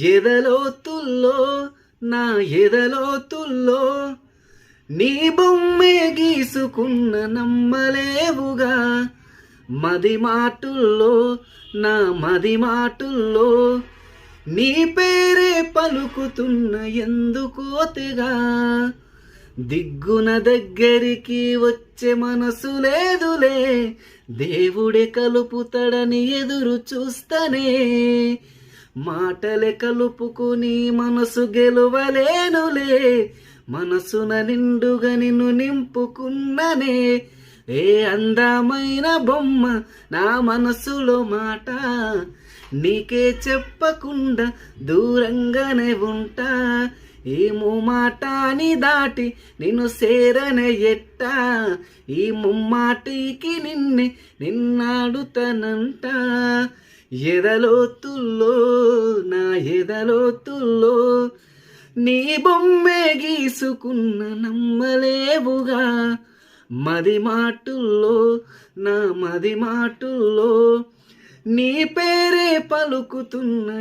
ఎదలోతుల్లో నా ఎదలోతుల్లో నీ బొమ్మే గీసుకున్న నమ్మలేవుగా. మది మాటుల్లో నా మది మాటుల్లో నీ పేరే పలుకుతున్న ఎందుకోతెగా దిగ్గున దగ్గరికి వచ్చే మనసు లేదులే దేవుడే కలుపుతాడని ఎదురు చూస్తనే. మాటలే కలుపుకుని మనసు గెలువలేనులే. మనసున నిండుగా నిన్ను నింపుకున్ననే. ఏ అందమైన బొమ్మ నా మనసులో మాట. నీకే చెప్పకుండా దూరంగానే ఉంటా. ఏమో మాటాని దాటి నిన్ను సేరనే ఎట్ట. ఈ ముమ్మాటికి నిన్నే నిన్నాడుతనంట ఎదలోతుల్లో నా ఎదలోతుల్లో నీ బొమ్మే గీసుకున్న నమ్మలేవుగా. మది మాటుల్లో నా మది మాటుల్లో నీ పేరే పలుకుతున్న